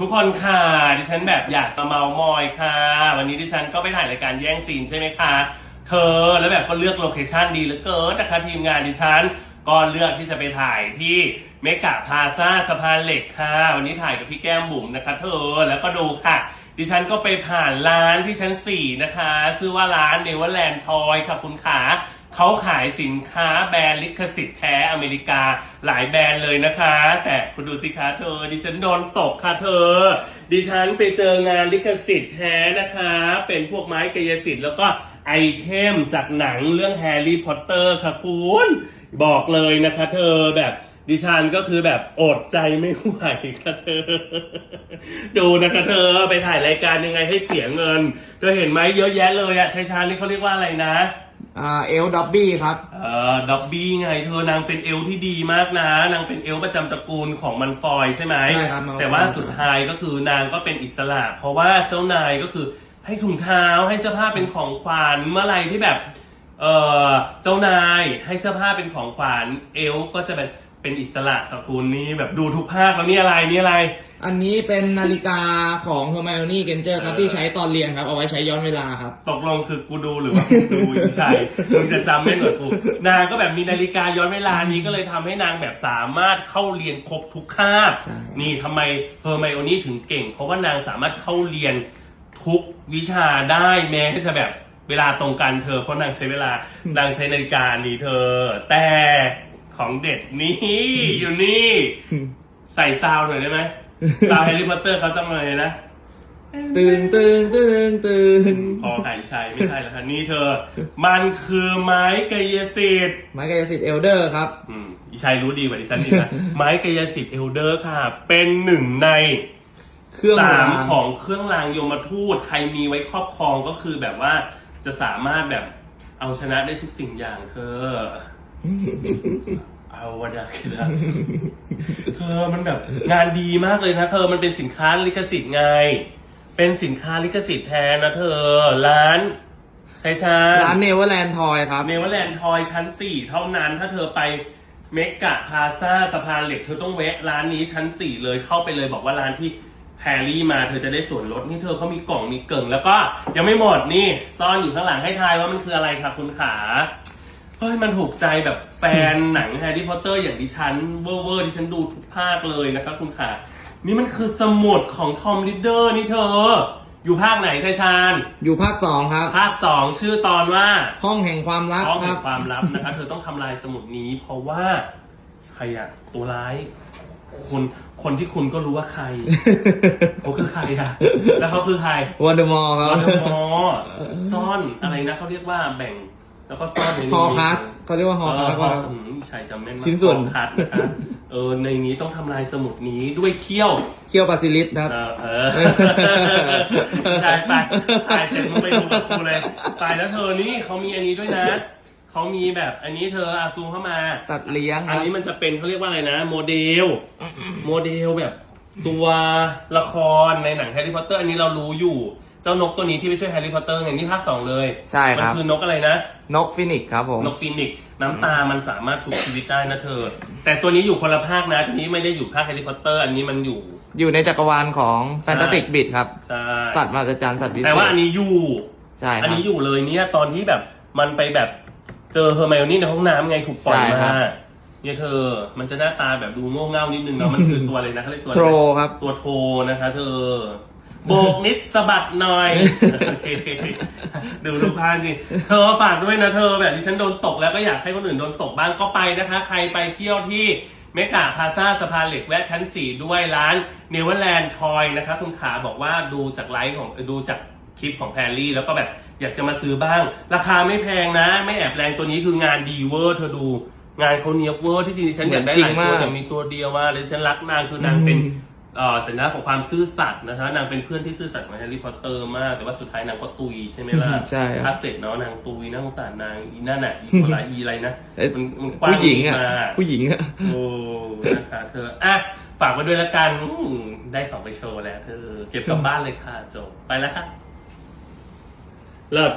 ทุกคนค่ะ ดิฉันแบบอยากจะเมามอยค่ะ วันนี้ดิฉันก็ไปถ่ายรายการแย่งซีนใช่ไหมคะ เธอแล้วแบบก็เลือกโลเคชันดีเหลือเกินนะคะทีมงานดิฉันก็เลือกที่จะไปถ่ายที่เมกะพาซาสะพานเหล็กค่ะ วันนี้ถ่ายกับพี่แก้มบุ๋มนะคะ เธอแล้วก็ดูค่ะ ดิฉันก็ไปผ่านร้านที่ชั้น4นะคะ ชื่อว่าร้านเนเวอร์แลนด์ทอยค่ะคุณขา เขาขายสินค้าแบรนด์ลิขสิทธิ์แท้อเมริกาหลายแบรนด์เลยนะคะ แต่คุณดูสิคะเธอ ดิฉันโดนตกค่ะเธอ ดิฉันไปเจองานลิขสิทธิ์แท้นะคะ เป็นพวกไม้กายสิทธิ์แล้วก็ไอเทมจากหนังเรื่องแฮร์รี่พอตเตอร์ค่ะคุณบอกเลยนะคะเธอแบบดิฉันก็คือแบบอดใจไม่ไหวค่ะเธอ ดูนะคะเธอไปถ่ายรายการยังไงให้เสียเงินเธอเห็นไหมเยอะแยะเลยอะชายชานี่เขาเรียกว่าอะไรนะ อ่าเอลด็อบบี้ครับ เออด็อบบี้ไงเธอนางเป็นเอลที่ดีมากนะ นางเป็นเอลประจำตระกูลของมันฟอยใช่ไหมใช่ครับมันฟอย แต่ว่าสุดท้ายก็คือนางก็เป็นอิสระ เพราะว่าเจ้านายก็คือให้ถุงเท้าให้เสื้อผ้าเป็นของขวัญเมื่อไหรที่แบบ เออเจ้านายให้เสื้อผ้าเป็นของขวัญเอลก็จะเป็น เป็นอิสระค่ะคุณนี่แบบดูทุกภาคแล้วนี่อะไรนี่อะไร อันนี้เป็นนาฬิกาของเฮอร์ไมโอนี่เกนเจอร์ครับเออที่ใช้ตอนเรียนครับ เอาไว้ใช้ย้อนเวลาครับ ตกลงคือกูดูหรือว่ากูดูไม่ใช่มึงจะจำไม่เหมือนกูนางก็แบบมีนาฬิกาย้อนเวลานี้ก็เลยทำให้นางแบบสามารถเข้าเรียนครบทุกคาบใช่ นี่ทำไมเฮอร์ไมโอนี่ถึงเก่ง เพราะว่านางสามารถเข้าเรียนทุกวิชาได้แม้จะแบบเวลาตรงกันเธอเพราะนางใช้เวลานางใช้นาฬิกานี้เธอ แต่ ของเด็ดนี่อยู่นี่ ใส่ซาวน์หน่อยได้ไหมซาวแฮร์รี่พอตเตอร์เขาต้องเลยนะตื่นตื่นตื่นตื่นพอหายใจไม่ใช่แล้วค่ะนี่เธอ มันคือไม้กายสิทธิ์ไม้กายสิทธิ์เอลเดอร์ครับอืมอีชัยรู้ดีกว่าดิฉันอีกนะไม้กายสิทธิ์เอลเดอร์ค่ะ เป็นหนึ่งในเครื่องสามรางของเครื่องรางยมทูตใครมีไว้ครอบครองก็คือแบบว่าจะสามารถแบบเอาชนะได้ทุกสิ่งอย่างเธอ เอาวะดักนะเธอมันแบบงานดีมากเลยนะเธอมันเป็นสินค้าลิขสิทธิ์ไง เป็นสินค้าลิขสิทธิ์แทนนะเธอ ร้านใช่ใช่ร้านเนเวอร์แลนด์ทอยครับ เนเวอร์แลนด์ทอยชั้น4เท่านั้นถ้าเธอไปเมกะพาซาสะพานเหล็กเธอต้องแวะร้านนี้ชั้น4เลยเข้าไปเลยบอกว่าร้านที่แพรรี่มาเธอจะได้ส่วนลดนี่เธอเขามีกล่องมีเกิ่ง แล้วก็ยังไม่หมดนี่ ซ่อนอยู่ข้างหลังให้ทายว่ามันคืออะไรคะคุณขา เฮ้ยมันถูกใจแบบแฟนหนังแฮร์รี่พอตเตอร์อย่างดิฉันเวอร์เวอร์ดิฉันดูทุกภาคเลยนะครับคุณขานี่มันคือสมุดของทอมลิดเดอร์นี่เธอ อยู่ภาคไหนชายชาญ อยู่ภาคสองครับ ภาคสองชื่อตอนว่าห้องแห่งความลับห้องคแห่รังบ ความลับนะคะเธอต้องทำลายสมุดนี้ เพราะว่าใครอะตัวร้าย คนคนที่คุณก็รู้ว่าใคร เขาคือใครอะแล้วเขาคือใครวอร์เดอมอร์ครัวบอเดอร์มอร์ซ่อนอะไรนะเขาเรียกว่าแบ่ง แล้วก็ซ่อนในนี้ฮอคัสเขาเรียกว่าฮอเอคัอสฮอครับอืมใช่จำแม่นมากชิ้นส่วน ฮอคัสนะคะเออในนี้ต้องทำลายสมุดนี้ด้วยเขี้ยว เคียวบาซิลิสครับ เออเออใช่ไปไปเสร็จมึงไปดูกับกูเลยไปแล้วเธอนี่เขามีอันนี้ด้วยนะ เขามีแบบอันนี้เธออาซูมเข้ามา สัตว์เลี้ยงคอันรับ นี้มันจะเป็นเขาเรียกว่าอะไรนะ โมเดล โมเดลแบบตัวละครในหนังแฮร์รี่พอตเตอร์อันนี้เรารู้อยู่เจ้านกตัวนี้ที่ไปช่วยแฮร์รี่พอตเตอร์ไงนี่ภาคสองเลยใช่คมัรับคือนกอะไรนะ นกฟินิกส์ครับผม นกฟีนิกซ์น้ำตามันสามารถชุบชีวิตได้นะเธอ แต่ตัวนี้อยู่คนละภาคนะตัวนี้ไม่ได้อยู่ภาคแฮร์รี่พอตเตอร์อันนี้มันอยู่ อยู่ในจักรวาลของแฟนตาติกบิดครับ ใช่สัตว์มหัศจรรย์สัตว์วิเศษแต่ว่าอันนี้อยู่ ใช่คอันรับนี้อยู่เลยเนี่ยตอนที่แบบมันไปแบบเจอเฮอร์ไมโอนี่ในห้องน้ำไงถูกปล่อยใช่ครัมาบเนี่ยเธอ มันจะหน้าตาแบบดูโง่เง่านิดนึงเนาะ มันคือตัวอะไรนะเขาเรียกตัวอะโทไรรนะครับ ตัวโทรนะคะเธอ โบกนิดสะบัดหน่อยโอเคดูรูปภาพจริงเธอฝากด้วยนะเธอแบบที่ฉันโดนตกแล้วก็อยากให้คนอื่นโดนตกบ้างก็ไปนะคะ ใครไปเที่ยวที่เมกาพาซาสะพานเหล็กแวะชั้น 4 ด้วยร้านเนเวอร์แลนด์ทอยนะคะคุณขาบอกว่าดูจากไลฟ์ของดูจากคลิปของแพรลี่ แล้วก็แบบอยากจะมาซื้อบ้าง ราคาไม่แพงนะ ไม่แอบแรงตัวนี้คืองานดีเวอร์เธอดูงานเขาเนียบเวอร์ที่จริงๆฉันอยากได้หลายเหมือนจริงตัวมากแต่มีตัวเดียวว่าเลยฉันรักนางคือนางเป็นอืมเอ่อ สัญลักษณ์ของความซื่อสัตย์นะคะนางเป็นเพื่อนที่ซื่อสัตย์ของแฮร์รี่พอตเตอร์มาก แต่ว่าสุดท้ายนางก็ตุยใช่ไหมล่ะใช่ครับภาคเจ็ดเนาะนางตุยน่าสงสารนางอีนั่นน่ะอีตัวร้ายอีอะไรนะเอ้ยมันมันกว้างผู้หญิงอะมาผู้หญิงอะโอ้นะคะเธออะฝากไว้ด้วยละกันอืมได้ของไปโชว์แล้วเธอเก็บกลับบ้านเลยค่ะจบไปแล้วค่ะเลิศ